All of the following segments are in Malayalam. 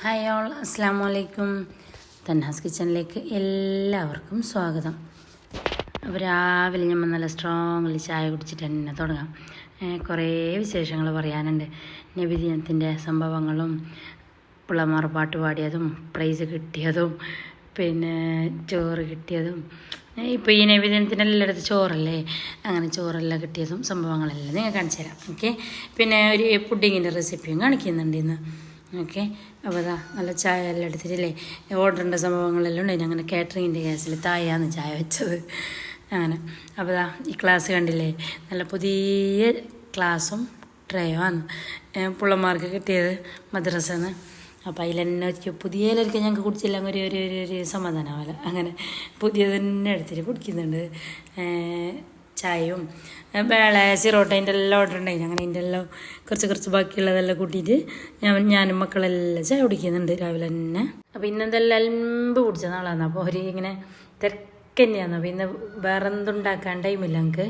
ഹായ് ഓൾ അസ്സാം വലൈക്കും തന്നാസ് കിച്ചണിലേക്ക് എല്ലാവർക്കും സ്വാഗതം. അപ്പോൾ രാവിലെ നമ്മൾ നല്ല സ്ട്രോങ്ലി ചായ കുടിച്ചിട്ട് തന്നെ തുടങ്ങാം. കുറേ വിശേഷങ്ങൾ പറയാനുണ്ട്. നബിദിനത്തിന്റെ സംഭവങ്ങളും പിള്ളമാർ പാട്ട് പാടിയതും പ്രൈസ് കിട്ടിയതും പിന്നെ ചോറ് കിട്ടിയതും. ഇപ്പോൾ ഈ നബിദിനത്തിന് എല്ലായിടത്തും ചോറല്ലേ? അങ്ങനെ ചോറെല്ലാം കിട്ടിയതും സംഭവങ്ങളെല്ലാം നിങ്ങൾ കാണിച്ചു തരാം. ഓക്കെ? പിന്നെ ഒരു പുഡിങ്ങിന്റെ റെസിപ്പിയും കാണിക്കുന്നുണ്ട് ഇന്ന്. ഓക്കെ. അപ്പോൾ അതാ നല്ല ചായ എല്ലാം എടുത്തിട്ടില്ലേ ഓർഡറിന്റെ സംഭവങ്ങളെല്ലാം ഉണ്ട്. അങ്ങനെ കാറ്ററിങ്ങിന്റെ ഗ്യാസിൽ തായാന്ന് ചായ വെച്ചത്. അങ്ങനെ. അപ്പോൾ അതാ ഈ ക്ലാസ് കണ്ടില്ലേ? നല്ല പുതിയ ക്ലാസ്സും ട്രയോ ആണ്. പിള്ളമാർക്ക് കിട്ടിയത് മദ്രസന്ന്. അപ്പോൾ അതിൽ തന്നെ ഒരിക്കൽ പുതിയ ഒരിക്കൽ ഞങ്ങൾക്ക് കുടിച്ചില്ല ഒരു ഒരു ഒരു ഒരു സമാധാനമാവില്ല അങ്ങനെ പുതിയത് തന്നെ എടുത്തിട്ട് കുടിക്കുന്നുണ്ട്. ചായയും വേള സിറോട്ടേന്റെ എല്ലാം ഓർഡർ ഉണ്ടായിരുന്നു അങ്ങനെ അതിന്റെ എല്ലാം കുറച്ച് കുറച്ച് ബാക്കിയുള്ളതെല്ലാം കൂട്ടിയിട്ട് ഞാൻ ഞാനും മക്കളെല്ലാം ചായ കുടിക്കുന്നുണ്ട് രാവിലെ തന്നെ. അപ്പോൾ ഇന്നെന്തെല്ലാം അൽമ്പ് കുടിച്ച നാളാണ് അപ്പോൾ അവർ ഇങ്ങനെ തിരക്ക് തന്നെയാണ് അപ്പോൾ ഇന്ന് വേറെ എന്തുണ്ടാക്കാൻ ടൈമില്ല ഞങ്ങൾക്ക്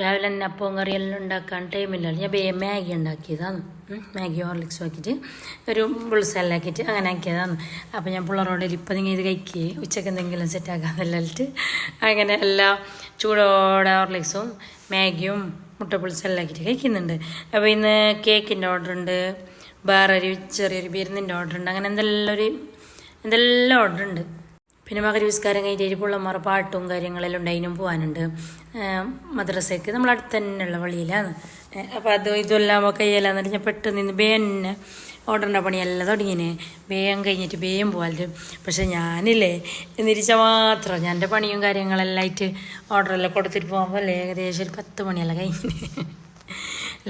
രാവിലെ തന്നെ അപ്പവും കറിയെല്ലാം ഉണ്ടാക്കാൻ ടൈമില്ല ഞാൻ മാഗി ഉണ്ടാക്കിയതാണ്. മാഗി ഹോർലിക്സും ആക്കിയിട്ട് ഒരു ബുൾസെല്ലാം ആക്കിയിട്ട് അങ്ങനെ ആക്കിയതാണ്. അപ്പോൾ ഞാൻ പിള്ളേരോട് ഇപ്പം നിങ്ങൾ ഇത് കഴിക്കുക ഉച്ചയ്ക്ക് എന്തെങ്കിലും സെറ്റാക്കാന്നെല്ലിട്ട് അങ്ങനെ എല്ലാം ചൂടോടെ ഹോർലിക്സും മാഗിയും മുട്ട പുളിസെല്ലാം ആക്കിയിട്ട് കഴിക്കുന്നുണ്ട്. അപ്പോൾ ഇന്ന് കേക്കിന്റെ ഓർഡർ ഉണ്ട് വേറൊരു ചെറിയൊരു ബിരുന്നിന്റെ ഓർഡർ ഉണ്ട് അങ്ങനെ എന്തെല്ലാം ഒരു എന്തെല്ലാം ഓർഡർ ഉണ്ട്. പിന്നെ മകരവിസ്കാരം കഴിഞ്ഞിട്ട് പുള്ളന്മാർ പാട്ടും കാര്യങ്ങളെല്ലാം ഉണ്ട് അതിനും പോകാനുണ്ട് മദ്രസയ്ക്ക് നമ്മൾ തന്നെയുള്ള വഴിയിലാണ്. അപ്പോൾ അത് ഇതെല്ലാം കയ്യെല്ലാം എന്നിട്ട് ഞാൻ പെട്ടെന്ന് ഇന്ന് ബേന്നെ ഓടേണ്ട പണിയെല്ലാം തുടങ്ങിന്. വേഗം കഴിഞ്ഞിട്ട് വേഗം പോകാൽ പക്ഷെ ഞാനില്ലേ എന്നിരിച്ച മാത്രം ഞാൻ എന്റെ പണിയും കാര്യങ്ങളെല്ലാം ആയിട്ട് ഓർഡറെല്ലാം കൊടുത്തിട്ട് പോകുമ്പോൾ ഏകദേശം ഒരു പത്ത് മണിയെല്ലാം കഴിഞ്ഞ്.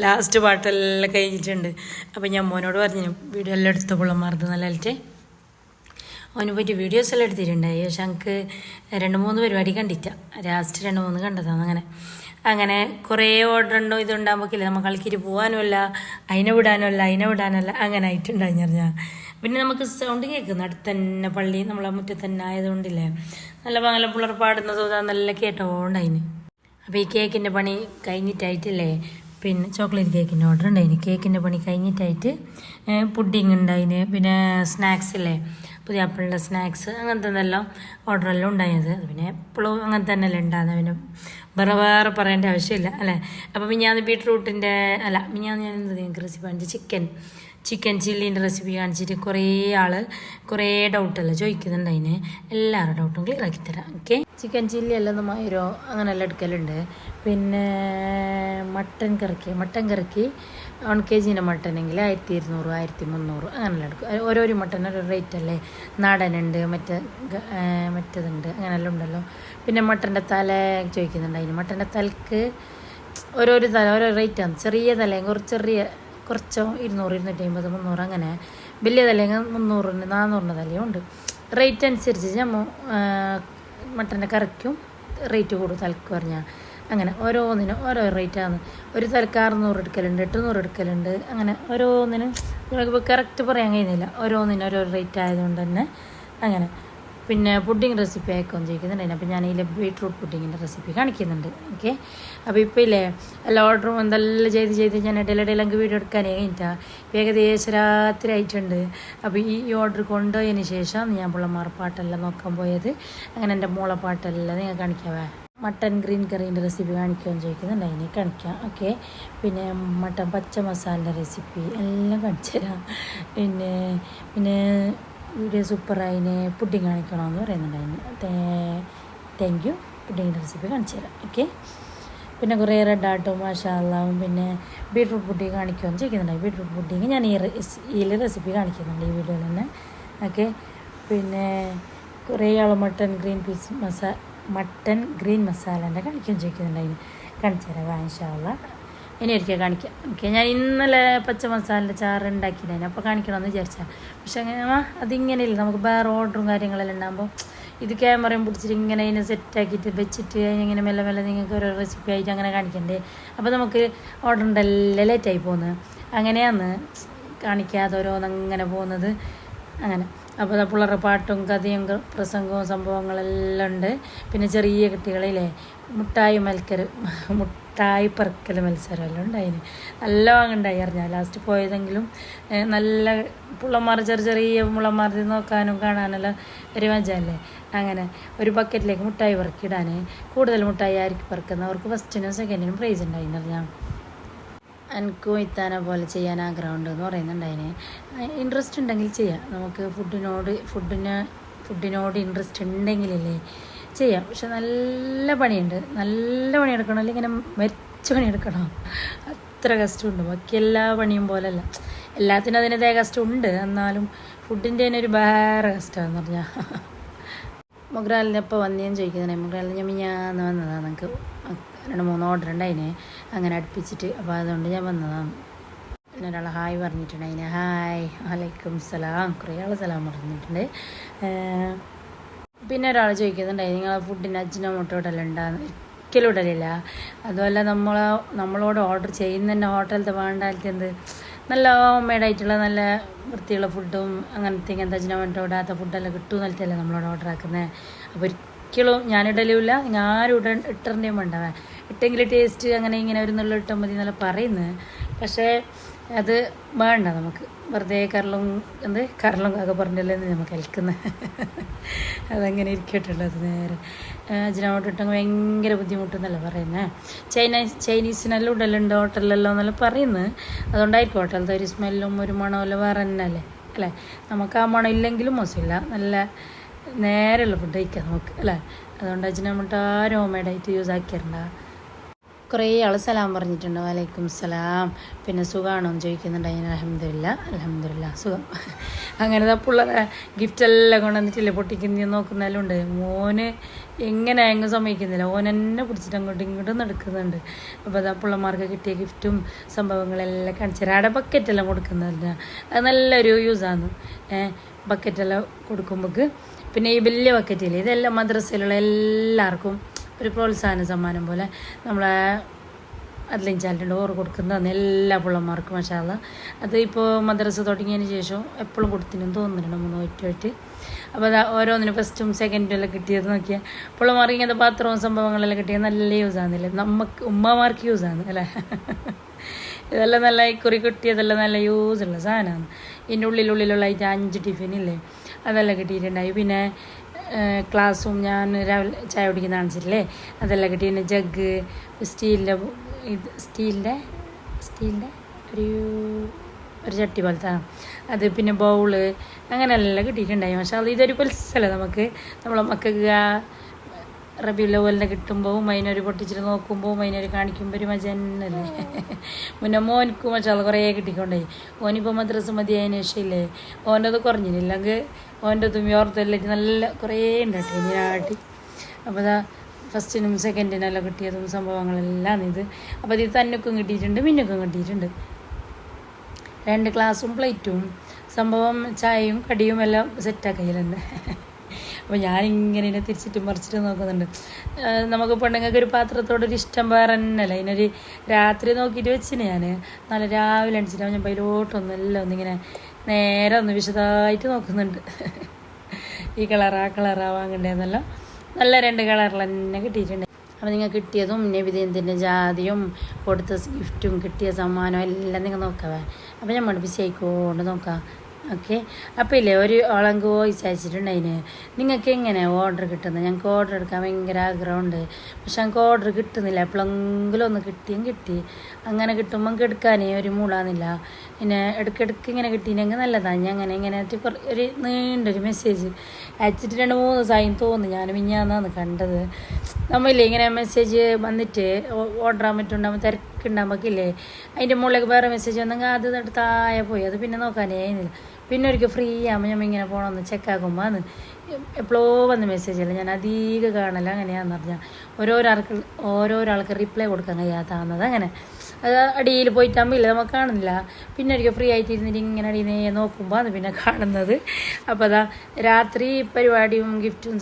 ലാസ്റ്റ് പാട്ടെല്ലാം കഴിഞ്ഞിട്ടുണ്ട്. അപ്പം ഞാൻ മോനോട് പറഞ്ഞു വീഡിയോ എല്ലാം എടുത്ത നല്ല നല്ലതായിട്ട് അവന് പറ്റി വീഡിയോസ് എല്ലാം എടുത്തിട്ടുണ്ടായി. പക്ഷെ ഞങ്ങൾക്ക് രണ്ട് മൂന്ന് പരിപാടി കണ്ടിട്ട. ലാസ്റ്റ് രണ്ട് മൂന്ന് കണ്ടതാണ് അങ്ങനെ. അങ്ങനെ കുറേ ഓർഡർ ഉണ്ടോ? ഇതുണ്ടാകുമ്പോഴേക്കില്ല നമുക്ക് കളിക്കിരി പോകാനുമല്ല അതിനെ വിടാനുമല്ല അതിനെ വിടാനല്ല അങ്ങനെ ആയിട്ടുണ്ടായി ഞാൻ പിന്നെ നമുക്ക് സൗണ്ട് കേൾക്കുന്നു അടുത്തന്നെ പള്ളി നമ്മളെ മുറ്റത്ത് തന്നെ ആയതുകൊണ്ടില്ലേ. നല്ല പങ്കല പിള്ളേർ പാടുന്നതോ നല്ല കേട്ടോണ്ടതിന് അപ്പോൾ ഈ കേക്കിന്റെ പണി കഴിഞ്ഞിട്ടായിട്ടില്ലേ? പിന്നെ ചോക്ലേറ്റ് കേക്കിന്റെ ഓർഡർ ഉണ്ടായിന്. കേക്കിന്റെ പണി കഴിഞ്ഞിട്ടായിട്ട് പുഡിങ് ഉണ്ടായിന്. പിന്നെ സ്നാക്സ് ഇല്ലേ? പുതിയ ആപ്പിളിന്റെ സ്നാക്സ് അങ്ങനത്തെ എന്തെല്ലാം ഓർഡറെല്ലാം ഉണ്ടായത് പിന്നെ എപ്പോഴും അങ്ങനെ തന്നെയല്ലേ ഉണ്ടാകുന്നത് പിന്നെ വേറെ വേറെ പറയേണ്ട ആവശ്യമില്ല അല്ലേ? അപ്പോൾ മിഞ്ഞാന്ന് ബീട്രൂട്ടിന്റെ അല്ല മിഞ്ഞാന്ന് ഞാൻ എന്ത് നിങ്ങൾക്ക് റെസിപ്പി കാണിച്ചു ചിക്കൻ ചിക്കൻ ചില്ലീന്റെ റെസിപ്പി കാണിച്ചിട്ട് കുറേ ആൾ കുറേ ഡൗട്ടെല്ലാം ചോദിക്കുന്നുണ്ട് അതിന് എല്ലാവരുടെ ഡൗട്ടും ക്ലിയർ ആക്കി തരാം. ഓക്കെ ചിക്കൻ ചില്ലി എല്ലാം നമ്മയൊരു അങ്ങനെല്ലാം എടുക്കലുണ്ട്. പിന്നെ മട്ടൻ കറിക്ക് മട്ടൻ കറിക്ക് വൺ കെ ജീന്റെ മട്ടനെങ്കിൽ ആയിരത്തി ഇരുന്നൂറ് ആയിരത്തി മുന്നൂറ് അങ്ങനെല്ലാം എടുക്കും. ഓരോരോ മട്ടൻ ഒരു റേറ്റ് അല്ലേ? നാടനുണ്ട് മറ്റേ മറ്റതുണ്ട് അങ്ങനെല്ലാം ഉണ്ടല്ലോ. പിന്നെ മട്ടന്റെ തല ചോദിക്കുന്നുണ്ട് അതിന്. മട്ടന്റെ തലക്ക് ഓരോരോ തല ഓരോ റേറ്റാണ് ചെറിയ തലയും കുറച്ച് ചെറിയ കുറച്ചോ ഇരുന്നൂറ് ഇരുന്നൂറ്റി അമ്പത് മുന്നൂറ് അങ്ങനെ. വലിയ തലയെങ്കിൽ മുന്നൂറിന് നാന്നൂറിന് തലയും ഉണ്ട്. റേറ്റ് അനുസരിച്ച് നമ്മൾ മട്ടന്റെ കറിക്കും. റേറ്റ് കൂടും തലക്ക് പറഞ്ഞാൽ അങ്ങനെ ഓരോന്നിനും ഓരോ റേറ്റാണ്. ഒരു തലക്ക് അറുന്നൂറ് എടുക്കലുണ്ട് എട്ടുന്നൂറ് എടുക്കലുണ്ട് അങ്ങനെ ഓരോന്നിനും. കറക്റ്റ് പറയാൻ കഴിയുന്നില്ല. ഓരോന്നിനും ഓരോ റേറ്റ് ആയതുകൊണ്ട് തന്നെ. അങ്ങനെ. പിന്നെ പുഡിങ് റെസിപ്പി അയക്കുകയും ചെയ്യുന്നുണ്ട് അപ്പോൾ ഞാൻ ഇതിലെ ബീട്രൂട്ട് പുഡിങ്ങിന്റെ റെസിപ്പി കാണിക്കുന്നുണ്ട്. ഓക്കെ? അപ്പോൾ ഇപ്പോൾ ഇല്ലേ എല്ലാ ഓർഡറും എന്തെല്ലാം ചെയ്ത് ചെയ്ത് ഞാൻ ഇടയിലിടയിൽ എനിക്ക് വീഡിയോ എടുക്കാനേ കഴിഞ്ഞിട്ടാ. ഏകദേശം രാത്രി ആയിട്ടുണ്ട്. അപ്പോൾ ഈ ഓർഡർ കൊണ്ടുപോയതിന് ശേഷം ഞാൻ പിള്ളമാർ പാട്ടെല്ലാം നോക്കാൻ പോയത്. അങ്ങനെ എന്റെ മോളെ പാട്ടെല്ലാം നിങ്ങൾ കാണിക്കാവേ. മട്ടൻ ഗ്രീൻ കറീന്റെ റെസിപ്പി കാണിക്കുകയും ചോദിക്കുന്നുണ്ട്. അതിനെ കാണിക്കാം. ഓക്കെ? പിന്നെ മട്ടൻ പച്ച മസാലന്റെ റെസിപ്പി എല്ലാം കാണിച്ചു തരാം പിന്നെ പിന്നെ വീഡിയോ സൂപ്പറായിന് പുഡിങ് കാണിക്കണമെന്ന് പറയുന്നുണ്ടായിരുന്നു. താങ്ക് യു പുഡിങ്ങിന്റെ റെസിപ്പി കാണിച്ചു തരാം. ഓക്കെ പിന്നെ കുറേ റെഡ് ആട്ടും മഷാലാവും പിന്നെ ബീട്രൂട്ട് പുഡിങ് കാണിക്കുമെന്ന് ചോദിക്കുന്നുണ്ടായി ബീട്രൂട്ട് പുഡിങ് ഞാൻ ഈ റെസ്- റെസിപ്പി കാണിക്കുന്നുണ്ട് ഈ വീഡിയോയിൽ തന്നെ. ഓക്കെ പിന്നെ കുറേ ആൾ mutton green peas masala mutton green മസാലേന്റെ കാണിക്കുകയും ചോദിക്കുന്നുണ്ടായിരുന്നു. കാണിച്ചു തരാം വാങ്ങിച്ചാവുള്ള ഇനി ഒരിക്കൽ കാണിക്കാം. ഓക്കെ ഞാൻ ഇന്നലെ പച്ച മസാലന്റെ ചാറ് ഞാൻ അപ്പോൾ കാണിക്കണമെന്ന് വിചാരിച്ചാൽ പക്ഷെ അങ്ങനെ അതിങ്ങനെയില്ല നമുക്ക് വേറെ ഓർഡറും കാര്യങ്ങളെല്ലാം ഉണ്ടാകുമ്പോൾ ഇത് ക്യാമറയും പിടിച്ചിട്ട് ഇങ്ങനെ അതിനെ സെറ്റാക്കിയിട്ട് വെച്ചിട്ട് അതിനിങ്ങനെ മെല്ലെ മെല്ലെ നിങ്ങൾക്ക് ഓരോ റെസിപ്പി ആയിട്ട് അങ്ങനെ കാണിക്കണ്ടേ? അപ്പോൾ നമുക്ക് ഓർഡറിന്റെ എല്ലാം ലേറ്റായി പോകുന്നത് അങ്ങനെയാണ് കാണിക്കാതെ ഓരോന്നങ്ങനെ പോകുന്നത്. അങ്ങനെ. അപ്പോൾ പിള്ളേരുടെ പാട്ടും കഥയും പ്രസംഗവും സംഭവങ്ങളെല്ലാം ഉണ്ട്. പിന്നെ ചെറിയ കുട്ടികളിലെ മുട്ടായി മൽക്കർ മുട്ട മിഠായി പെറുക്കൽ മത്സരമെല്ലാം ഉണ്ടായിന്. നല്ല വാങ്ങുണ്ടായി അറിഞ്ഞാൽ ലാസ്റ്റ് പോയതെങ്കിലും നല്ല പുള്ളന്മാർ ചെറിയ ചെറിയ മുള്ളന്മാർ നോക്കാനും കാണാനെല്ലാം ഒരു മജല്ലേ. അങ്ങനെ ഒരു ബക്കറ്റിലേക്ക് മുട്ടായി പെറുക്കിയിടാൻ കൂടുതൽ മുട്ടായി ആയിരിക്കും പെറുക്കുന്നവർക്ക് ഫസ്റ്റിനും സെക്കൻഡിനും പ്രൈസ് ഉണ്ടായിന്ന് അറിഞ്ഞാൽ എനിക്കും ഇത്താനെ പോലെ ചെയ്യാൻ ആഗ്രഹമുണ്ട് എന്ന് പറയുന്നുണ്ടായിന്. ഇൻട്രസ്റ്റ് ഉണ്ടെങ്കിൽ ചെയ്യാം. നമുക്ക് ഫുഡിനോട് ഫുഡിന് ഫുഡിനോട് ഇൻട്രസ്റ്റ് ഉണ്ടെങ്കിലല്ലേ ചെയ്യാം. പക്ഷെ നല്ല പണിയുണ്ട്. നല്ല പണിയെടുക്കണം. അല്ലെങ്കിൽ ഇങ്ങനെ മരിച്ച പണിയെടുക്കണം. അത്ര കഷ്ടമുണ്ട്. ബാക്കി എല്ലാ പണിയും പോലല്ല. എല്ലാത്തിനും അതിന്റെതായ കഷ്ടമുണ്ട്. എന്നാലും ഫുഡിന്റെ തന്നെ ഒരു വേറെ കഷ്ടമാണെന്ന് പറഞ്ഞാൽ മൊഗ്രാലിന് ഇപ്പോൾ വന്നേന്ന് ചോദിക്കുന്നതിനെ മൊഗ്രാലിന് ഞാൻ മിഞ്ഞാന്ന് വന്നതാണ് നമുക്ക് രണ്ട് മൂന്ന് ഓർഡർ ഉണ്ടായിനെ. അങ്ങനെ അടുപ്പിച്ചിട്ട്. അപ്പോൾ അതുകൊണ്ട് ഞാൻ വന്നതാണ് പിന്നെ ഒരാൾ ഹായ് പറഞ്ഞിട്ടുണ്ടായിനെ. ഹായ്. വലൈക്കും സലാം. കുറേ ആൾ സലാം പറഞ്ഞിട്ടുണ്ട്. പിന്നെ ഒരാൾ ചോദിക്കുന്നുണ്ടായി നിങ്ങൾ ഫുഡിന് അജിനോമോട്ടോ ഇടലുണ്ടാന്ന് ഒരിക്കലും ഇടലില്ല. അതുപോലെ നമ്മൾ നമ്മളോട് ഓർഡർ ചെയ്യുന്ന തന്നെ ഹോട്ടലത്തെ വേണ്ടാലത്തെ എന്ത്? നല്ല ഹോം മെയ്ഡായിട്ടുള്ള നല്ല വൃത്തിയുള്ള ഫുഡും അങ്ങനത്തെ ഇങ്ങനത്തെ അജിനോമോട്ടോ ഇടാത്ത ഫുഡെല്ലാം കിട്ടും എന്നിട്ടല്ലേ നമ്മളോട് ഓർഡർ ആക്കുന്നത് അപ്പോൾ ഒരിക്കലും ഞാൻ ഇടലുമില്ല ഞാൻ ആരും ഇട ഇട്ടറിന്റെയും വേണ്ടവേ ഇട്ടെങ്കിൽ ടേസ്റ്റ് അങ്ങനെ ഇങ്ങനെ ഒരു നല്ല ഇട്ടാൽ മതി എന്നല്ല പറയുന്നത് പക്ഷേ അത് വേണ്ട നമുക്ക്. വെറുതെ കരളും എന്ത്? കരളും കാക്ക പറഞ്ഞല്ലേ നമുക്ക് കേൾക്കുന്നത് അതങ്ങനെ ഇരിക്കട്ടുള്ളത് നേരെ. അജിനോട്ട് ഇട്ടെങ്കിൽ ഭയങ്കര ബുദ്ധിമുട്ടെന്നല്ല പറയുന്നത് ചൈനീസ് ചൈനീസിനെല്ലാം ഉടലുണ്ട് ഹോട്ടലിലല്ലോ എന്നല്ല പറയുന്നത് അതുകൊണ്ടായിരിക്കും ഹോട്ടലത്തെ ഒരു സ്മെല്ലും ഒരു മണമെല്ലാം വേറെ തന്നെ അല്ലേ? അല്ലേ നമുക്ക് ആ മണം ഇല്ലെങ്കിലും മോശമില്ല. നല്ല നേരെയുള്ള ഫുഡ് കഴിക്കാം നമുക്ക് അല്ലേ? അതുകൊണ്ട് അജിനോട്ട് ആരും ഹോം മെയ്ഡായിട്ട് യൂസ് ആക്കിയിട്ടുണ്ടാ കുറേ ആൾ സലാം പറഞ്ഞിട്ടുണ്ട്. വലൈക്കും സലാം. പിന്നെ സുഖമാണോ എന്ന് ചോദിക്കുന്നുണ്ട്. അതിന് അലഹമില്ല അലഹമില്ല സുഖം. അങ്ങനെ പിള്ളേരെ ഗിഫ്റ്റ് എല്ലാം കൊണ്ടുവന്നിട്ടില്ലേ? പൊട്ടിക്കുന്ന നോക്കുന്നാലുണ്ട് മോന് എങ്ങനെ അങ്ങ് സമ്മതിക്കുന്നില്ല. ഓൻ എന്നെ പിടിച്ചിട്ട് അങ്ങോട്ടും ഇങ്ങോട്ടും നടക്കുന്നുണ്ട്. അപ്പോൾ അതാ പിള്ളമാർക്ക് കിട്ടിയ ഗിഫ്റ്റും സംഭവങ്ങളെല്ലാം കാണിച്ചു തരാം. അവിടെ ബക്കറ്റെല്ലാം കൊടുക്കുന്നുണ്ട് അത് നല്ലൊരു യൂസാണ് ബക്കറ്റെല്ലാം കൊടുക്കുമ്പോൾ പിന്നെ ഈ വലിയ ബക്കറ്റില്ലേ ഇതെല്ലാം മദ്രസയിലുള്ള എല്ലാവർക്കും ഒരു പ്രോത്സാഹന സമ്മാനം പോലെ നമ്മളെ അതിലും ചാലിന്റെ ഓറ് കൊടുക്കുന്നതാണ് എല്ലാ പിള്ളമാർക്കും മഷാല അത് ഇപ്പോൾ മദ്രസ തുടങ്ങിയതിന് ശേഷം എപ്പോഴും കൊടുത്തിനും തോന്നുന്നുണ്ട് മൂന്ന് ഒറ്റയായിട്ട് അപ്പോൾ അത് ഓരോന്നിനും ഫസ്റ്റും സെക്കൻഡും എല്ലാം കിട്ടിയത് നോക്കിയാൽ പിള്ളമാർക്ക് ഇങ്ങനത്തെ പാത്രവും സംഭവങ്ങളെല്ലാം കിട്ടിയത് നല്ല യൂസ് ആകുന്നില്ലേ നമുക്ക് ഉമ്മമാർക്ക് യൂസ് ആണ് അല്ലേ? ഇതെല്ലാം നല്ല കുറി കിട്ടിയതെല്ലാം നല്ല യൂസ് ഉള്ള സാധനമാണ്. ഇതിന്റെ ഉള്ളിലുള്ളിലുള്ള അതിന്റെ അഞ്ച് ടിഫിനില്ലേ അതെല്ലാം കിട്ടിയിട്ടുണ്ടായി. പിന്നെ ക്ലാസ്സും ഞാൻ രാവിലെ ചായ കുടിക്കുന്ന കാണിച്ചിട്ടില്ലേ? അതെല്ലാം കിട്ടി. പിന്നെ ജഗ് സ്റ്റീലിന്റെ ഇത് സ്റ്റീലിന്റെ സ്റ്റീലിന്റെ ഒരു ഒരു ചട്ടി പോലത്തെ. അത് പിന്നെ ബൗൾ അങ്ങനെയെല്ലാം കിട്ടിയിട്ടുണ്ടായി. പക്ഷേ അത് ഇതൊരു പുൽസല്ല നമുക്ക്? നമ്മളെ മക്കൾക്ക് ആ പോലെ ലെവലിനെ കിട്ടുമ്പോൾ അതിനൊരു പൊട്ടിച്ചിട്ട് നോക്കുമ്പോൾ അതിനൊരു കാണിക്കുമ്പോൾ ഒരു മജ തന്നെയല്ലേ? മുന്നേ മോനിക്കും അത് കുറേ കിട്ടിക്കൊണ്ടേ. ഓനിപ്പോൾ മദ്രസ മതി അതിന് ശേഷമില്ലേ ഓന്റെ അത് കുറഞ്ഞില്ലെങ്കിൽ ഓന്റെ തുമ്മി ഓർത്തെല്ലാം നല്ല കുറേ ഉണ്ടാട്ടി ഇതിനാട്ടി അപ്പോൾ അതാ ഫസ്റ്റിനും സെക്കൻഡിനെല്ലാം കിട്ടിയതും സംഭവങ്ങളെല്ലാം ഇത്. അപ്പോൾ ഇത് തന്നക്കും കിട്ടിയിട്ടുണ്ട് മിന്നക്കും കിട്ടിയിട്ടുണ്ട്. രണ്ട് ക്ലാസ്സും പ്ലേറ്റും സംഭവം ചായയും കടിയും എല്ലാം സെറ്റാക്കയിലുണ്ട് അപ്പോൾ ഞാനിങ്ങനെ ഇതിനെ തിരിച്ചിട്ട് മറിച്ചിട്ട് നോക്കുന്നുണ്ട്. നമുക്ക് പെണ്ണുങ്ങൾക്ക് ഒരു പാത്രത്തോടൊരു ഇഷ്ടം വേറെ തന്നെയല്ല അതിനൊരു രാത്രി നോക്കിയിട്ട് വെച്ചിന് ഞാൻ നല്ല രാവിലെ അടിച്ചിട്ടാണ് ഞാൻ പൈലോട്ടൊന്നും എല്ലാം ഒന്നിങ്ങനെ നേരെ ഒന്ന് വിശദമായിട്ട് നോക്കുന്നുണ്ട്. ഈ കളറാ കളറാ വാങ്ങണ്ടേന്നല്ലോ. നല്ല രണ്ട് കളറിൽ തന്നെ കിട്ടിയിട്ടുണ്ട്. അപ്പോൾ നിങ്ങൾ കിട്ടിയതും നബിദിനത്തിന്റെ ജാതിയും കൊടുത്ത ഗിഫ്റ്റും കിട്ടിയ സമ്മാനവും എല്ലാം നിങ്ങൾ നോക്കാവേ. അപ്പോൾ ഞാൻ മടുപ്പിച്ചേക്കോണ്ട് നോക്കാം. ഓക്കെ അപ്പോൾ ഇല്ലേ ഒരു ഓളങ്ക് വോയിസ് അയച്ചിട്ടുണ്ടതിന് നിങ്ങൾക്ക് എങ്ങനെ ഓർഡർ കിട്ടുന്നത്? ഞങ്ങൾക്ക് ഓർഡർ എടുക്കാൻ ഭയങ്കര ആഗ്രഹമുണ്ട്. പക്ഷെ ഞങ്ങൾക്ക് ഓർഡർ കിട്ടുന്നില്ല. എപ്പോഴെങ്കിലും ഒന്ന് കിട്ടിയും കിട്ടി. അങ്ങനെ കിട്ടുമ്പോൾ എടുക്കാനേ ഒരു മൂടാന്നില്ല പിന്നെ ഇടയ്ക്കിടയ്ക്ക് ഇങ്ങനെ കിട്ടിയില്ലെങ്കിൽ നല്ലതാണ് ഞാൻ അങ്ങനെ ഇങ്ങനെ ഒരു നീണ്ടൊരു മെസ്സേജ് അയച്ചിട്ട് രണ്ട് മൂന്ന് ദിവസമായും തോന്നുന്നു. ഞാൻ മിഞ്ഞാന്നാണ് കണ്ടത്. നമ്മളില്ലേ ഇങ്ങനെ മെസ്സേജ് വന്നിട്ട് ഓർഡർ ആകാൻ പറ്റുണ്ടാകുമ്പോൾ തിരക്കുണ്ടാകുമ്പോൾ ഇല്ലേ? അതിന്റെ മുകളിലേക്ക് വേറെ മെസ്സേജ് വന്നെങ്കിൽ അത് താഴെ പോയി. അത് പിന്നെ നോക്കാനേ പിന്നെ ഒരിക്കൽ ഫ്രീ ആകുമ്പോൾ ഞാൻ ഇങ്ങനെ പോകണമെന്ന് ചെക്കാക്കുമ്പോൾ അത് എപ്പോഴോ വന്ന് മെസ്സേജ് അല്ല? ഞാൻ അധികം കാണല. അങ്ങനെയാണെന്ന് പറഞ്ഞാൽ ഓരോരാൾക്ക് ഓരോരാൾക്ക് റിപ്ലൈ കൊടുക്കാൻ കഴിയാത്താവുന്നത് അങ്ങനെ. അത് അടിയിൽ പോയിട്ടാകുമ്പോൾ ഇല്ല നമുക്ക് കാണുന്നില്ല. പിന്നെ ഒരിക്കൽ ഫ്രീ ആയിട്ട് ഇരുന്നിട്ട് ഇങ്ങനെ അടി നിന്ന് നോക്കുമ്പോൾ അത് പിന്നെ കാണുന്നത്. അപ്പോൾ അതാ രാത്രി പരിപാടിയും ഗിഫ്റ്റും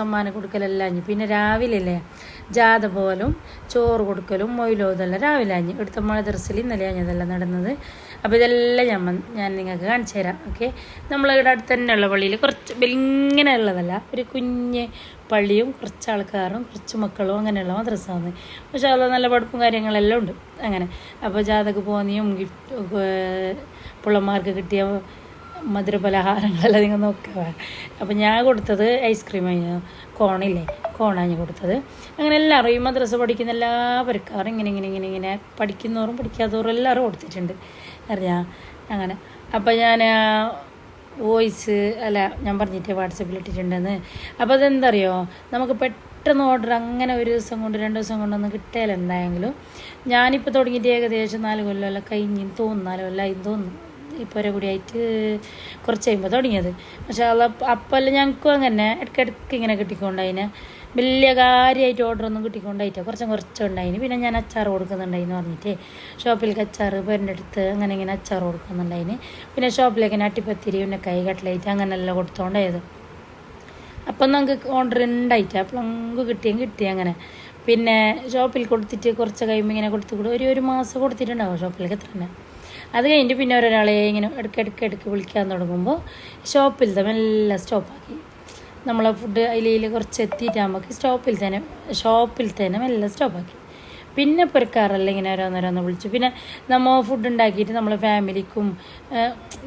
സമ്മാനം കൊടുക്കലെല്ലാം പിന്നെ രാവിലെ അല്ലേ? ജാഥ പോലും ചോറ് കൊടുക്കലും മൊയിലോ ഇതെല്ലാം രാവിലെ അഞ്ഞ് എടുത്ത മഴ ദിവസത്തിൽ ഇന്നലെ അഞ്ഞതെല്ലാം നടന്നത്. അപ്പോൾ ഇതെല്ലാം ഞാൻ ഞാൻ നിങ്ങൾക്ക് കാണിച്ചു തരാം ഓക്കെ നമ്മളിവിടെ അടുത്ത് തന്നെയുള്ള പള്ളിയിൽ കുറച്ച് ഇങ്ങനെ ഉള്ളതല്ല ഒരു കുഞ്ഞ് പള്ളിയും കുറച്ച് ആൾക്കാരും കുറച്ച് മക്കളും അങ്ങനെയുള്ള മദ്രസയാണ്. പക്ഷേ അത് നല്ല പഠിപ്പും കാര്യങ്ങളെല്ലാം ഉണ്ട് അങ്ങനെ. അപ്പോൾ ജാതക പോന്നിയും ഗിഫ്റ്റ് പിള്ളമാർക്ക് കിട്ടിയ മധുരപലഹാരങ്ങളെല്ലാം നിങ്ങൾ നോക്കുക അപ്പോൾ ഞാൻ കൊടുത്തത് ഐസ്ക്രീം ആയിരുന്നു കോണില്ലേ കോണാണ് ഞാൻ കൊടുത്തത്. അങ്ങനെ എല്ലാവരും ഈ മദ്രസ പഠിക്കുന്ന എല്ലാ എല്ലാവർക്കും ഇങ്ങനെ ഇങ്ങനെ ഇങ്ങനെ ഇങ്ങനെ പഠിക്കുന്നവരും പഠിക്കാത്തവരും എല്ലാവരും കൊടുത്തിട്ടുണ്ട്. അറിയാ അങ്ങനെ. അപ്പോൾ ഞാൻ വോയിസ് അല്ല ഞാൻ പറഞ്ഞിട്ട് വാട്സപ്പിൽ ഇട്ടിട്ടുണ്ടെന്ന്? അപ്പോൾ അതെന്തറിയോ? നമുക്ക് പെട്ടെന്ന് ഓർഡർ അങ്ങനെ ഒരു ദിവസം കൊണ്ട് രണ്ട് ദിവസം കൊണ്ടൊന്നും കിട്ടിയാലെന്തായെങ്കിലും ഞാനിപ്പോൾ തുടങ്ങിയിട്ട് ഏകദേശം നാല് കൊല്ലമല്ല കഴിഞ്ഞ് തോന്നുന്നു നാല് കൊല്ലമായി തോന്നുന്നു. ഇപ്പോൾ കൂടിയായിട്ട് കുറച്ച് കഴിയുമ്പോൾ തുടങ്ങിയത്. പക്ഷേ അത് അപ്പല്ല ഞങ്ങൾക്കും അങ്ങനെ ഇടയ്ക്കിടയ്ക്ക് ഇങ്ങനെ കിട്ടിക്കൊണ്ടതിന് വലിയ കാര്യമായിട്ട് ഓർഡറൊന്നും കിട്ടിക്കൊണ്ടായിട്ട് കുറച്ചും കുറച്ചുണ്ടായിന്. പിന്നെ ഞാൻ അച്ചാർ കൊടുക്കുന്നുണ്ടായിന്ന് പറഞ്ഞിട്ട്. ഷോപ്പിലേക്ക് അച്ചാർ പേരിന്റെ അടുത്ത് അങ്ങനെ ഇങ്ങനെ അച്ചാർ കൊടുക്കുന്നുണ്ടായിന്. പിന്നെ ഷോപ്പിലേക്ക് അട്ടിപ്പത്തിരി ഉന്നക്കായി കട്ട്ലൈറ്റ് അങ്ങനെയെല്ലാം കൊടുത്തോണ്ടായത്. അപ്പം നമുക്ക് ഓർഡർ ഉണ്ടായിട്ട് അപ്പോൾ നമുക്ക് കിട്ടിയും കിട്ടി അങ്ങനെ. പിന്നെ ഷോപ്പിൽ കൊടുത്തിട്ട് കുറച്ച് കഴിയുമ്പോൾ ഇങ്ങനെ കൊടുത്തു കൂടും ഒരു ഒരു മാസം കൊടുത്തിട്ടുണ്ടാവും ഷോപ്പിലേക്ക് എത്ര തന്നെ അത് കഴിഞ്ഞിട്ട് പിന്നെ ഒരാളെ ഇങ്ങനെ ഇടയ്ക്ക് ഇടയ്ക്ക് ഇടയ്ക്ക് വിളിക്കാൻ തുടങ്ങുമ്പോൾ ഷോപ്പിൽ മെല്ലെ സ്റ്റോപ്പാക്കി നമ്മളെ ഫുഡ് അതിൽ കുറച്ച് എത്തിയിട്ട് നമുക്ക് സ്റ്റോപ്പിൽ തന്നെ ഷോപ്പിൽ തന്നെ മെല്ലെ സ്റ്റോപ്പാക്കി പിന്നെ പൊരക്കാറല്ല ഇങ്ങനെ ഓരോന്നോരോന്ന് വിളിച്ചു. പിന്നെ നമ്മൾ ഫുഡ് ഉണ്ടാക്കിയിട്ട് നമ്മളെ ഫാമിലിക്കും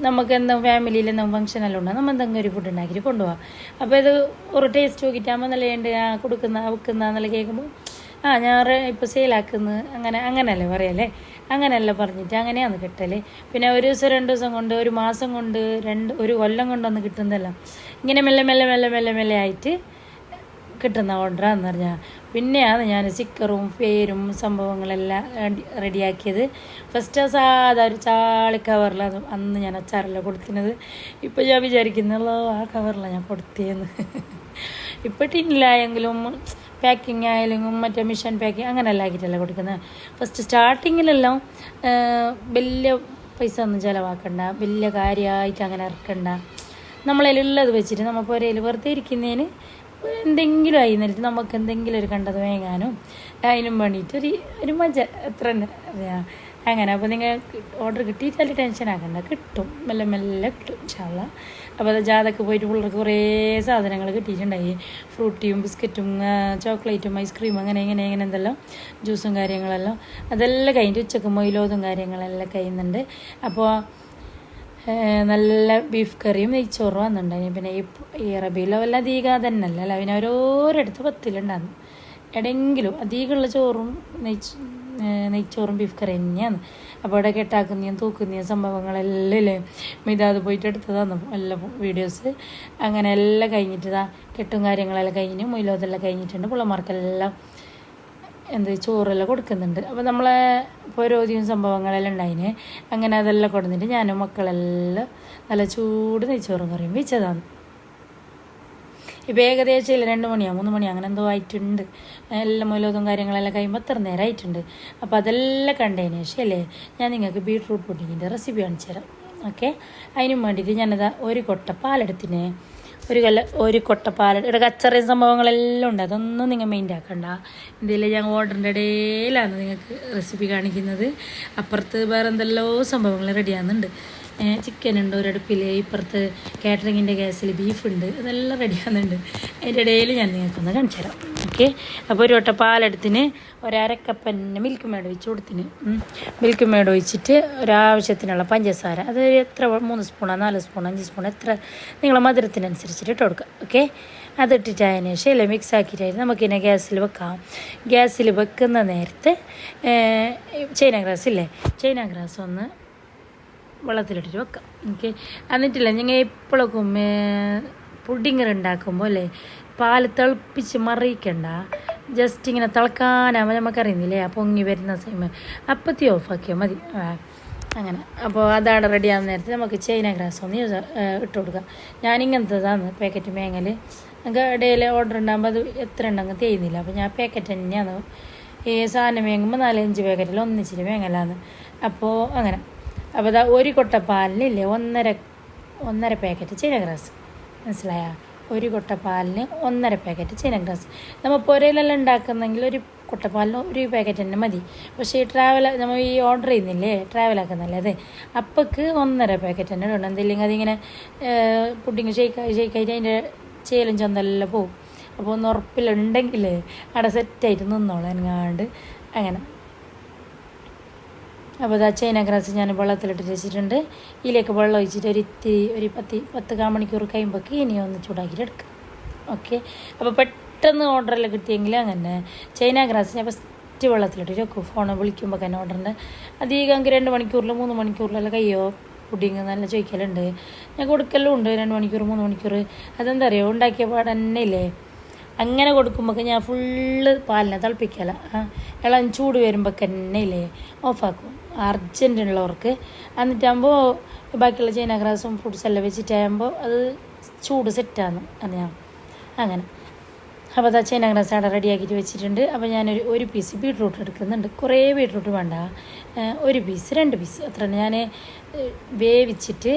നമുക്ക് എന്തോ ഫാമിലിയിൽ എന്തെങ്കിലും ഫംഗ്ഷൻ എല്ലാം ഉണ്ടോ നമ്മൾ എന്തെങ്കിലും ഒരു ഫുഡ് ഉണ്ടാക്കിയിട്ട് കൊണ്ടുപോകാം അപ്പോൾ ഇത് ഒരു ടേസ്റ്റ് നോക്കിയിട്ടാകുമ്പോൾ നല്ല ഉണ്ട് ആ കൊടുക്കുന്ന വെക്കുന്ന എന്നുള്ള കേൾക്കുമ്പോൾ ആ ഞാൻ ഇപ്പോൾ സെയിലാക്കുന്നത് അങ്ങനെ അങ്ങനെയല്ലേ പറയല്ലേ അങ്ങനെയല്ല പറഞ്ഞിട്ട് അങ്ങനെയാണ് കിട്ടൽ പിന്നെ ഒരു ദിവസം രണ്ട് ദിവസം കൊണ്ട് ഒരു മാസം കൊണ്ട് രണ്ട് ഒരു കൊല്ലം കൊണ്ടൊന്ന് കിട്ടുന്നതല്ല. ഇങ്ങനെ മെല്ലെ മെല്ലെ മെല്ലെ മെല്ലെ മെല്ലെ ആയിട്ട് കിട്ടുന്ന ഓർഡറാന്ന് പറഞ്ഞാൽ പിന്നെയാണ് ഞാൻ സ്റ്റിക്കറും പേരും സംഭവങ്ങളെല്ലാം റെഡി- റെഡിയാക്കിയത്. ഫസ്റ്റ് ആ സാധാ ഒരു ചാളി കവറിലാണ് അന്ന് ഞാൻ അച്ചാറല്ല കൊടുക്കുന്നത്. ഇപ്പോൾ ഞാൻ വിചാരിക്കുന്നുള്ളൂ ആ കവറിലാണ് ഞാൻ കൊടുത്തേന്ന്. ഇപ്പോൾ ടിന്നിലായെങ്കിലും പാക്കിംഗ് ആയാലും മറ്റേ മിഷൻ പാക്കിങ് അങ്ങനെയല്ല ആക്കിയിട്ടല്ല കൊടുക്കുന്നത്. ഫസ്റ്റ് സ്റ്റാർട്ടിങ്ങിലെല്ലാം വലിയ പൈസ ഒന്നും ചിലവാക്കണ്ട വലിയ കാര്യമായിട്ട് അങ്ങനെ ഇറക്കണ്ട. നമ്മളതിലുള്ളത് വെച്ചിട്ട് നമ്മൾ പുരയിൽ വെറുതെ ഇരിക്കുന്നതിന് എന്തെങ്കിലും ആയി നിന്നിട്ട് നമുക്ക് എന്തെങ്കിലും ഒരു കണ്ടത് വേങ്ങാനും അതിനും വേണ്ടിയിട്ട് ഒരു ഒരു മജ എത്ര തന്നെ അറിയാം അങ്ങനെ അപ്പോൾ നിങ്ങൾ ഓർഡർ കിട്ടിയിട്ടല്ല ടെൻഷൻ ആക്കണ്ട. കിട്ടും. മെല്ലെ മെല്ലെ കിട്ടും ചാള അപ്പോൾ അത് ജാതൊക്കെ പോയിട്ട് പിള്ളേർക്ക് കുറേ സാധനങ്ങൾ കിട്ടിയിട്ടുണ്ടായി. ഫ്രൂട്ടിയും ബിസ്ക്കറ്റും ചോക്ലേറ്റും ഐസ്ക്രീമും അങ്ങനെ ഇങ്ങനെ ഇങ്ങനെ എന്തെല്ലാം ജ്യൂസും കാര്യങ്ങളെല്ലാം. അതെല്ലാം കഴിഞ്ഞിട്ട് ഉച്ചയ്ക്ക് മൊയിലോതും കാര്യങ്ങളെല്ലാം കഴിയുന്നുണ്ട്. അപ്പോൾ നല്ല ബീഫ് കറിയും നെയ്ച്ചോറും വന്നിട്ടുണ്ടായി പിന്നെ ഈ ഈ റബിയിലോ വല്ല അധികം തന്നെ അല്ല പിന്നെ ഓരോരിടത്ത് പത്തിലുണ്ടായിരുന്നു. എവിടെയെങ്കിലും അധികമുള്ള ചോറും നെയ്ച്ച് നെയ്ച്ചോറും ബീഫ് കറി തന്നെയാണ്. അപ്പോൾ അവിടെ കെട്ടാക്കുന്നതും തൂക്കുന്നതും സംഭവങ്ങളെല്ലാം ഇല്ലേ? മിതാത് പോയിട്ട് എടുത്തതാണ് എല്ലാ വീഡിയോസ് അങ്ങനെ എല്ലാം കഴിഞ്ഞിട്ടതാ കെട്ടും കാര്യങ്ങളെല്ലാം കഴിഞ്ഞ് മൊയിലോതെല്ലാം കഴിഞ്ഞിട്ടുണ്ട്. പിള്ളമാർക്കെല്ലാം എന്ത് ചോറെല്ലാം കൊടുക്കുന്നുണ്ട്. അപ്പോൾ നമ്മളെ പുരോധിയും സംഭവങ്ങളെല്ലാം ഉണ്ടായിന്. അങ്ങനെ അതെല്ലാം കൊടുത്തിട്ട് ഞാനും മക്കളെല്ലാം നല്ല ചൂട് നെയ്ച്ചോറും കറിയും വെച്ചതാണ്. ഇപ്പോൾ ഏകദേശം ഇല്ല രണ്ട് മണിയോ മൂന്ന് മണിയോ അങ്ങനെ എന്തോ ആയിട്ടുണ്ട്. എല്ലാം മൂലതും കാര്യങ്ങളെല്ലാം കഴിയുമ്പോൾ അത്ര നേരം ആയിട്ടുണ്ട്. അപ്പോൾ അതെല്ലാം കണ്ടതിന് ശേഷം അല്ലേ ഞാൻ നിങ്ങൾക്ക് ബീട്രൂട്ട് പുഡിങ്ങിന്റെ റെസിപ്പി കാണിച്ചു തരാം. ഓക്കെ അതിനും വേണ്ടിയിട്ട് ഞാനത് ഒരു കൊട്ട പാലെടുത്തിന്. ഒരു കൊല്ല ഒരു കൊട്ട പാൽ ഇവിടെ കച്ചറയും സംഭവങ്ങളെല്ലാം ഉണ്ട്. അതൊന്നും നിങ്ങൾ മെയിന്റ് ആക്കണ്ട. എന്തെങ്കിലും ഞാൻ ഓർഡറിന്റെ ഇടയിലാണ് നിങ്ങൾക്ക് റെസിപ്പി കാണിക്കുന്നത്. അപ്പുറത്ത് വേറെ എന്തെല്ലോ സംഭവങ്ങൾ റെഡിയാകുന്നുണ്ട് ചിക്കൻ ഉണ്ട് ഒരടുപ്പിൽ ഇപ്പുറത്ത് കാറ്ററിങ്ങിന്റെ ഗ്യാസിൽ ബീഫുണ്ട് ഇതെല്ലാം റെഡിയാകുന്നുണ്ട് അതിന്റെ ഇടയിൽ ഞാൻ നിങ്ങൾക്കൊന്ന് കാണിച്ചു തരാം. ഓക്കെ അപ്പോൾ ഒരു വട്ട പാലെടുത്തിന് ഒരക്കപ്പന്നെ മിൽക്ക് മേഡ് ഒഴിച്ച് കൊടുത്തിന്. മിൽക്ക് മേഡ് ഒഴിച്ചിട്ട് ഒരാവശ്യത്തിനുള്ള പഞ്ചസാര അത് എത്ര മൂന്ന് സ്പൂണോ നാല് സ്പൂണോ അഞ്ച് സ്പൂണോ എത്ര നിങ്ങളെ മധുരത്തിനനുസരിച്ചിട്ട് ഇട്ട് കൊടുക്കുക. ഓക്കെ അതിട്ടിട്ട് അതിന് ശേഷം എല്ലാം മിക്സ് ആക്കിയിട്ടായിരുന്നു നമുക്കിതിനെ ഗ്യാസിൽ വെക്കാം. ഗ്യാസിൽ വെക്കുന്ന നേരത്തെ ചൈന ഗ്രാസ് ഇല്ലേ? ചൈന ഗ്രാസ് ഒന്ന് വെള്ളത്തിലിട്ടിട്ട് വെക്കാം. ഓക്കെ എന്നിട്ടില്ല ഞങ്ങൾ എപ്പോഴൊക്കെ പുഡിങ്ങർ ഉണ്ടാക്കുമ്പോൾ അല്ലേ പാൽ തിളപ്പിച്ച് മറിയിക്കണ്ട. ജസ്റ്റ് ഇങ്ങനെ തിളക്കാനാവുമ്പോൾ നമുക്കറിയുന്നില്ലേ ആ പൊങ്ങി വരുന്ന സമയം. അപ്പത്തി ഓഫാക്കിയാൽ മതി. അങ്ങനെ. അപ്പോൾ അതാണ് റെഡി ആകുന്ന നേരത്തെ നമുക്ക് ചൈന ഗ്രാസ് ഒന്ന് യൂസ് ഇട്ട് കൊടുക്കാം. ഞാൻ ഇങ്ങനത്തതാണ് പാക്കറ്റ് മേങ്ങൽ നമുക്ക് ഇടയിൽ ഓർഡർ ഉണ്ടാകുമ്പോൾ അത് എത്ര ഉണ്ടെങ്കിൽ തേയുന്നില്ല. അപ്പോൾ ഞാൻ പാക്കറ്റ് തന്നെയാണ്. ഈ സാധനം വേങ്ങുമ്പോൾ നാലഞ്ച് പാക്കറ്റിൽ ഒന്നിച്ചിട്ട് വേങ്ങലാന്ന് അപ്പോൾ അങ്ങനെ. അപ്പോൾ ഒരു കൊട്ട പാലിനില്ലേ ഒന്നര ഒന്നര പാക്കറ്റ് ചീന ഗ്രാസ് മനസ്സിലായ? ഒരു കൊട്ട പാലിന് ഒന്നര പാക്കറ്റ് ചീനഗ്രാസ് നമ്മൾ പുരയിലെല്ലാം ഉണ്ടാക്കുന്നെങ്കിൽ ഒരു കൊട്ടപ്പാലിന് ഒരു പാക്കറ്റ് തന്നെ മതി. പക്ഷേ ഈ ട്രാവൽ നമ്മൾ ഈ ഓർഡർ ചെയ്യുന്നില്ലേ ട്രാവൽ ആക്കുന്നല്ലേ അതെ? അപ്പക്ക് ഒന്നര പാക്കറ്റ് തന്നെ ഇടണം. എന്തില്ലെങ്കിൽ അതിങ്ങനെ പുഡിങ് ഷെയ്ക്ക് ഷെയ്ക്കായിട്ട് അതിന്റെ ചേലും ചന്തെല്ലാം പോവും അപ്പോൾ ഒന്ന് ഉറപ്പിലുണ്ടെങ്കിൽ അവിടെ സെറ്റായിട്ട് നിന്നോളാം എങ്ങാണ്ട്. അങ്ങനെ. അപ്പോൾ ഇതാ ചൈന ഗ്രാസ് ഞാൻ വെള്ളത്തിലിട്ട് വെച്ചിട്ടുണ്ട്. ഇതിലേക്ക് വെള്ളം ഒഴിച്ചിട്ട് ഒരു ഇത്തിരി ഒരു പത്ത് പത്ത് കാ മണിക്കൂർ കഴിയുമ്പോഴേക്ക് ഇനി ഒന്ന് ചൂടാക്കിയിട്ട് എടുക്കാം. ഓക്കെ? അപ്പോൾ പെട്ടെന്ന് ഓർഡറെല്ലാം കിട്ടിയെങ്കിൽ അങ്ങനെ. ചൈന ഗ്രാസ് ഞാൻ ഫസ്റ്റ് വെള്ളത്തിലിട്ട് വെക്കും. ഫോൺ വിളിക്കുമ്പോൾ തന്നെ ഓർഡറിന്റെ അധികം എനിക്ക് രണ്ട് മണിക്കൂറിൽ മൂന്ന് മണിക്കൂറിലെല്ലാം കയ്യോ? പുഡിങ് നല്ല ചോദിക്കലുണ്ട്. ഞാൻ കൊടുക്കലും ഉണ്ട്. രണ്ട് മണിക്കൂർ മൂന്ന് മണിക്കൂർ. അതെന്താ അറിയോ? ഉണ്ടാക്കിയ പാടന്നെ ഇല്ലേ? അങ്ങനെ കൊടുക്കുമ്പോൾ ഞാൻ ഫുള്ള് പാലിനെ തിളപ്പിക്കല. ഇളം ചൂട് വരുമ്പോൾ തന്നെ ഇല്ലേ? ഓഫാക്കും അർജന്റ് ഉള്ളവർക്ക് എന്നിട്ടാകുമ്പോൾ ബാക്കിയുള്ള ചൈന ഗ്രാസും ഫ്രൂട്ട്സ് എല്ലാം വെച്ചിട്ടാകുമ്പോൾ അത് ചൂട് സെറ്റാണ് അറിയാം അങ്ങനെ. അപ്പോൾ അതാ ചൈന ഗ്രാസ് അവിടെ റെഡിയാക്കിയിട്ട് വെച്ചിട്ടുണ്ട്. അപ്പോൾ ഞാനൊരു ഒരു പീസ് ബീട്രൂട്ട് എടുക്കുന്നുണ്ട്. കുറേ ബീട്രൂട്ട് വേണ്ട. ഒരു പീസ് രണ്ട് പീസ് അത്ര ഞാൻ വേവിച്ചിട്ട്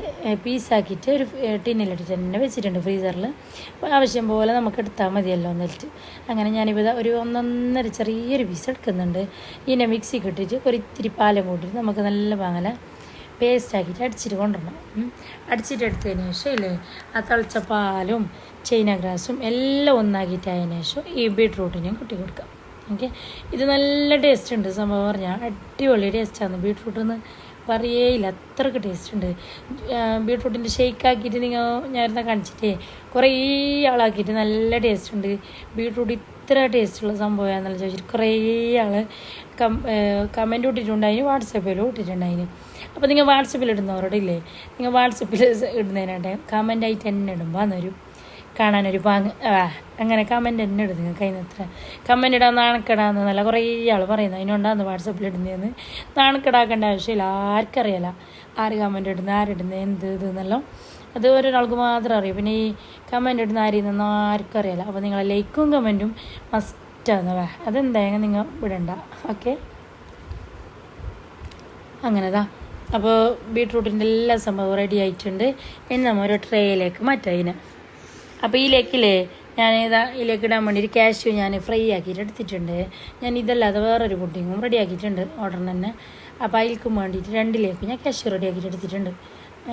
പീസാക്കിയിട്ട് ഒരു ടിന്നിലിട്ടിട്ട് തന്നെ വെച്ചിട്ടുണ്ട് ഫ്രീസറിൽ. ആവശ്യം പോലെ നമുക്ക് എടുത്താൽ മതിയല്ലോ എന്നിട്ട്. അങ്ങനെ ഞാനിപ്പോൾ ഒരു ഒന്നൊന്നര ചെറിയൊരു പീസ് എടുക്കുന്നുണ്ട്. ഇതിനെ മിക്സി ഇട്ടിട്ട് ഒരു ഇത്തിരി പാലം കൂട്ടിയിട്ട് നമുക്ക് നല്ല പാങ്ങല പേസ്റ്റ് ആക്കിയിട്ട് അടിച്ചിട്ട് കൊണ്ടുവരണം. ഉം. അടിച്ചിട്ട് എടുത്തതിന് ശേഷം ഇല്ലേ ആ തിളച്ച പാലും ചൈന ഗ്രാസും എല്ലാം ഒന്നാക്കിയിട്ട് അതിന് ശേഷം ഈ ബീട്രൂട്ടിനെയും കുട്ടി കൊടുക്കാം. ഓക്കെ. ഇത് നല്ല ടേസ്റ്റ് ഉണ്ട് സംഭവം പറഞ്ഞാൽ അടിപൊളി ടേസ്റ്റാണ് ബീട്രൂട്ട് എന്ന് പറയേയില്ല. അത്രയ്ക്ക് ടേസ്റ്റ് ഉണ്ട്. ബീട്രൂട്ടിന്റെ ഷേക്ക് ആക്കിയിട്ട് നിങ്ങൾ ഞാനിരുന്ന കാണിച്ചിട്ടേ. കുറേ ആളാക്കിയിട്ട് നല്ല ടേസ്റ്റ് ഉണ്ട്. ബീട്രൂട്ട് ഇത്ര ടേസ്റ്റുള്ള സംഭവമാണെന്നുള്ള ചോദിച്ചിട്ട് കുറേ ആൾ കം കമന്റ് ഇട്ടിട്ടുണ്ടായിന് വാട്സപ്പിലും ഇട്ടിട്ടുണ്ടായിന് അപ്പോൾ നിങ്ങൾ വാട്സപ്പിൽ ഇടുന്നവരോട് ഇല്ലേ? നിങ്ങൾ വാട്സപ്പിൽ ഇടുന്നതിനാട്ടെ കമന്റ് ആയിട്ട് തന്നെ ഇടുമ്പോൾ അന്നൊരു കാണാനൊരു പാങ് ആ അങ്ങനെ കമന്റ് തന്നെ ഇടും നിങ്ങൾക്ക് അതിനത്ര കമന്റ് ഇടാൻ നാണക്കെടാന്ന് നല്ല കുറേ ആൾ പറയുന്നത് അതിനോണ്ടാന്ന് വാട്സപ്പിൽ ഇടുന്നതെന്ന് നാണക്കെടാക്കേണ്ട ആവശ്യമില്ല. ആർക്കറിയാല. ആര് കമന്റ് ഇടുന്നത് ആരിടുന്നത് എന്ത് ഇത് എന്നെല്ലാം. അത് ഒരാൾക്ക് മാത്രം അറിയാം. പിന്നെ ഈ കമന്റ് ഇടുന്ന ആരെയൊന്നും ആർക്കും അറിയാല അപ്പോൾ നിങ്ങളെ ലൈക്കും കമന്റും മസ്റ്റാന്ന് വേ അതെന്തായാലും നിങ്ങൾ വിടണ്ട. ഓക്കെ? അങ്ങനെതാ അപ്പോൾ ബീട്രൂട്ടിന്റെ എല്ലാ സംഭവവും റെഡി ആയിട്ടുണ്ട്. ഇനി നമ്മൾ ഒരു ട്രേയിലേക്ക് മാറ്റാം ഇതിനെ അപ്പോൾ ഇതിലേക്കില്ലേ ഞാൻ ഇതാ ഇതിലേക്ക് ഇടാൻ വേണ്ടി ഒരു ഞാൻ ഫ്രൈ ആക്കിയിട്ട് എടുത്തിട്ടുണ്ട്. ഞാൻ ഇതല്ലാതെ വേറൊരു പുഡിങ്ങും റെഡി ആക്കിയിട്ടുണ്ട് ഓർഡറിന് തന്നെ. അപ്പോൾ അതിൽക്കും വേണ്ടിയിട്ട് രണ്ടിലേക്ക് ഞാൻ കാഷ്യൂ റെഡി ആക്കിയിട്ട് എടുത്തിട്ടുണ്ട്.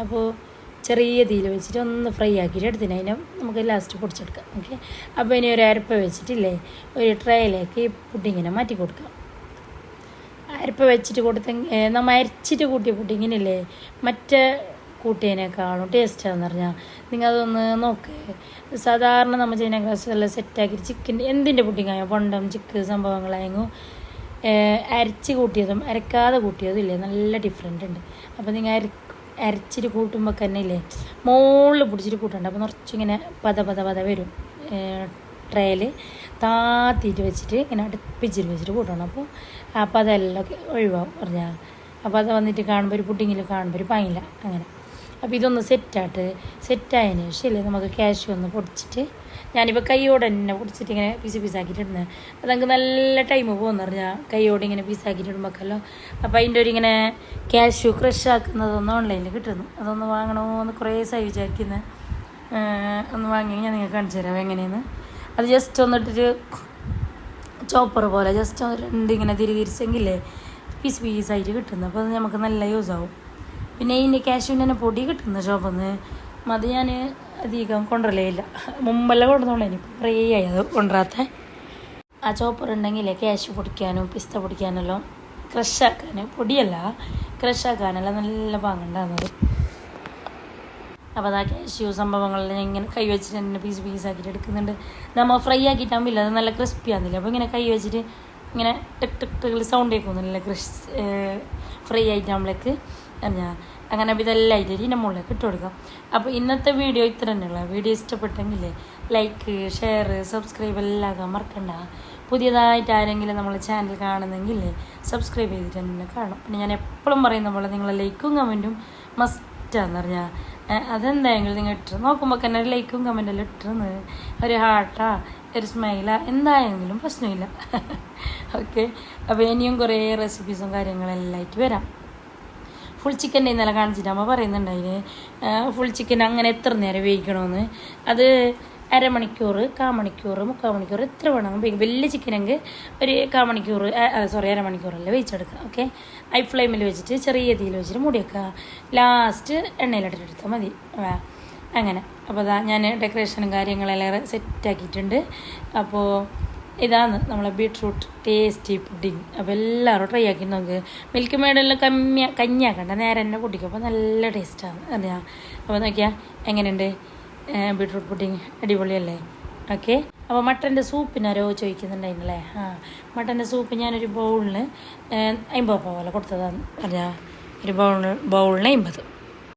അപ്പോൾ ചെറിയ തീയിൽ വെച്ചിട്ട് ഒന്ന് ഫ്രൈ ആക്കിയിട്ട് എടുത്തിന്. അതിനെ നമുക്ക് ലാസ്റ്റ് പൊടിച്ചെടുക്കാം ഓക്കെ അപ്പോൾ ഇനി ഒരു അരപ്പ വെച്ചിട്ടില്ലേ ഒരു ട്രേയിലേക്ക് പുഡിങ്ങിനെ മാറ്റി കൊടുക്കാം. അരപ്പ വെച്ചിട്ട് കൊടുത്തെങ്കിൽ നമ്മൾ അരച്ചിട്ട് കൂട്ടിയ പുഡിങ്ങിനില്ലേ മറ്റേ കൂട്ടിയതിനേക്കാളും ടേസ്റ്റാന്ന് പറഞ്ഞാൽ നിങ്ങൾ അതൊന്ന് നോക്ക്. സാധാരണ നമ്മൾ ചെയ്യുന്ന ഗ്ലാസ് സെറ്റാക്കി സെറ്റാക്കിയിട്ട് ചിക്കൻ എന്തിന്റെ പുഡിങ്ങായോ പൊണ്ടം ചിക്ക് സംഭവങ്ങളായെങ്കിൽ അരച്ച് കൂട്ടിയതും അരക്കാതെ കൂട്ടിയതും ഇല്ലേ? നല്ല ഡിഫറെന്റ് ഉണ്ട്. അപ്പോൾ നിങ്ങൾ അര അരച്ചിട്ട് കൂട്ടുമ്പോൾ തന്നെ ഇല്ലേ? മുകളിൽ പിടിച്ചിട്ട് കൂട്ടണ്ട. അപ്പോൾ നിറച്ചിങ്ങനെ പത പത പത വരും. ട്രേയിൽ താത്തിയിട്ട് വെച്ചിട്ട് ഇങ്ങനെ അടുപ്പിച്ചിട്ട് വെച്ചിട്ട് കൂട്ടണം. അപ്പോൾ അപ്പോൾ അതെല്ലാം ഒഴിവാകും പറഞ്ഞാൽ അപ്പോൾ അത് വന്നിട്ട് കാണുമ്പോൾ ഒരു പുട്ടിങ്ങിൽ കാണുമ്പോൾ ഒരു പാങ്ങില്ല അങ്ങനെ. അപ്പോൾ ഇതൊന്ന് സെറ്റായിട്ട് സെറ്റായതിന് ശേഷം നമുക്ക് ക്യാഷ് ഒന്ന് പൊടിച്ചിട്ട് ഞാനിപ്പോൾ കൈയോടെ തന്നെ പൊടിച്ചിട്ട് ഇങ്ങനെ പീസ് പീസാക്കിയിട്ടിടുന്നത് അത് നമുക്ക് നല്ല ടൈം പോകുമെന്ന് പറഞ്ഞാൽ കൈയോടെ ഇങ്ങനെ പീസാക്കിയിട്ട് ഇടുമ്പോഴല്ലോ അപ്പോൾ അതിന്റെ ഒരു ഇങ്ങനെ ക്യാഷ് ക്രഷ് ആക്കുന്നതൊന്ന് ഓൺലൈനിൽ കിട്ടുന്നു. അതൊന്ന് വാങ്ങണമെന്ന് കുറേ സൈ വിചാരിക്കുന്നത് ഒന്ന് വാങ്ങി ഞാൻ നിങ്ങൾക്ക് കാണിച്ചു തരാം എങ്ങനെയെന്ന്. അത് ജസ്റ്റ് ഒന്നിട്ടൊരു ചോപ്പർ പോലെ ജസ്റ്റ് രണ്ട് ഇങ്ങനെ തിരി തിരിച്ചെങ്കിലേ പീസ് പീസായിട്ട് കിട്ടുന്നു. അപ്പോൾ അത് നമുക്ക് നല്ല യൂസ് ആവും. പിന്നെ ഇതിന്റെ കാശുവിന് തന്നെ പൊടി കിട്ടുന്ന ഷോപ്പിൽ നിന്ന് അത് ഞാൻ അധികം കൊണ്ടുവരലേ ഇല്ല മുമ്പെല്ലാം കൊണ്ടുവന്നോളൂ ഇനി കുറേ ആയി അത് കൊണ്ടുവരാത്ത ആ ചോപ്പർ ഉണ്ടെങ്കിലേ ക്യാഷ് പൊടിക്കാനും പിസ്ത പൊടിക്കാനെല്ലാം ക്രഷാക്കാനും പൊടിയല്ല ക്രഷാക്കാനെല്ലാം നല്ല പാങ്ങുണ്ടാകുന്നത് അപ്പോൾ അതാ ക്യാഷ്യൂ സംഭവങ്ങളെല്ലാം ഞാൻ ഇങ്ങനെ കൈ വെച്ചിട്ട് തന്നെ പീസ് പീസ് ആക്കിയിട്ട് എടുക്കുന്നുണ്ട് നമ്മൾ ഫ്രൈ ആക്കിയിട്ടാകുമ്പോൾ അത് നല്ല ക്രിസ്പി ആകുന്നില്ല അപ്പോൾ ഇങ്ങനെ കൈ വെച്ചിട്ട് ഇങ്ങനെ ടിക് ടിക് ടിക്കിൽ സൗണ്ട് കേൾക്കുന്നില്ല ക്രിസ് ഫ്രൈ ആയിട്ടാകുമ്പോഴേക്ക് ഞാൻ അങ്ങനെ അപ്പോൾ ഇതെല്ലാം ആയിട്ട് ഇതിന്റെ മുകളിലേക്ക് ഇട്ട് കൊടുക്കാം. അപ്പോൾ ഇന്നത്തെ വീഡിയോ ഇത്ര തന്നെയുള്ള വീഡിയോ ഇഷ്ടപ്പെട്ടെങ്കിൽ ലൈക്ക് ഷെയർ സബ്സ്ക്രൈബ് എല്ലാം മറക്കണ്ട. പുതിയതായിട്ട് ആരെങ്കിലും നമ്മളെ ചാനൽ കാണുന്നെങ്കിൽ സബ്സ്ക്രൈബ് ചെയ്തിട്ട് തന്നെ കാണും. പിന്നെ ഞാൻ എപ്പോഴും പറയുന്ന പോലെ നിങ്ങളെ ലൈക്കും കമന്റും മസ്റ്റാന്ന് പറഞ്ഞാൽ അതെന്തായെങ്കിലും നിങ്ങൾ ഇട്ട് നോക്കുമ്പോൾ തന്നെ ഒരു ലൈക്കും കമന്റെല്ലാം ഇട്ടിരുന്ന് ഒരു ഹാർട്ടാ ഒരു സ്മൈലാ എന്തായെങ്കിലും പ്രശ്നമില്ല. ഓക്കെ അപ്പോൾ ഇനിയും കുറേ റെസിപ്പീസും കാര്യങ്ങളെല്ലാം ആയിട്ട് വരാം. ഫുൾ ചിക്കന്റെ ഇന്നലെ കാണിച്ചിട്ട് അമ്മ പറയുന്നുണ്ടായിന് ഫുൾ ചിക്കൻ അങ്ങനെ എത്ര നേരം വേവിക്കണമെന്ന് അത് അരമണിക്കൂർ കാമണിക്കൂർ മുക്കാൽ മണിക്കൂർ എത്ര വേണം? വലിയ ചിക്കനെങ്കിൽ ഒരു കാമണിക്കൂർ സോറി അരമണിക്കൂറല്ല വേവിച്ചെടുക്കുക ഓക്കെ ഹൈ ഫ്ലെയിമിൽ വെച്ചിട്ട് ചെറിയ തീയിൽ വെച്ചിട്ട് മൂടി വെക്കുക. ലാസ്റ്റ് എണ്ണയിലിട്ടിട്ട് എടുത്താൽ മതി. അങ്ങനെ. അപ്പോൾ അതാ ഞാൻ ഡെക്കറേഷനും കാര്യങ്ങളെല്ലാം സെറ്റാക്കിയിട്ടുണ്ട് അപ്പോൾ ഇതാണ് നമ്മളെ ബീട്രൂട്ട് ടേസ്റ്റി പുഡിങ് അപ്പോൾ എല്ലാവരും ട്രൈ ആക്കി നോക്ക്. മിൽക്ക് മേഡെല്ലാം കമ്മിയ കഞ്ഞിയാക്കണ്ട നേരെ തന്നെ കുടിക്കും അപ്പോൾ നല്ല ടേസ്റ്റാണ് അറിയാം? അപ്പോൾ നോക്കിയാൽ എങ്ങനെയുണ്ട്? ബീട്രൂട്ട് പുഡിങ് അടിപൊളിയല്ലേ? ഓക്കെ അപ്പോൾ മട്ടന്റെ സൂപ്പിനാരോ ചോദിക്കുന്നുണ്ടായിരുന്നല്ലേ? ആ മട്ടന്റെ സൂപ്പ് ഞാനൊരു ബൗളിന് അമ്പത് പോലെ കൊടുത്തതാണ് അറിയാം? ഒരു ബൗൾ ബൗളിന് അമ്പത്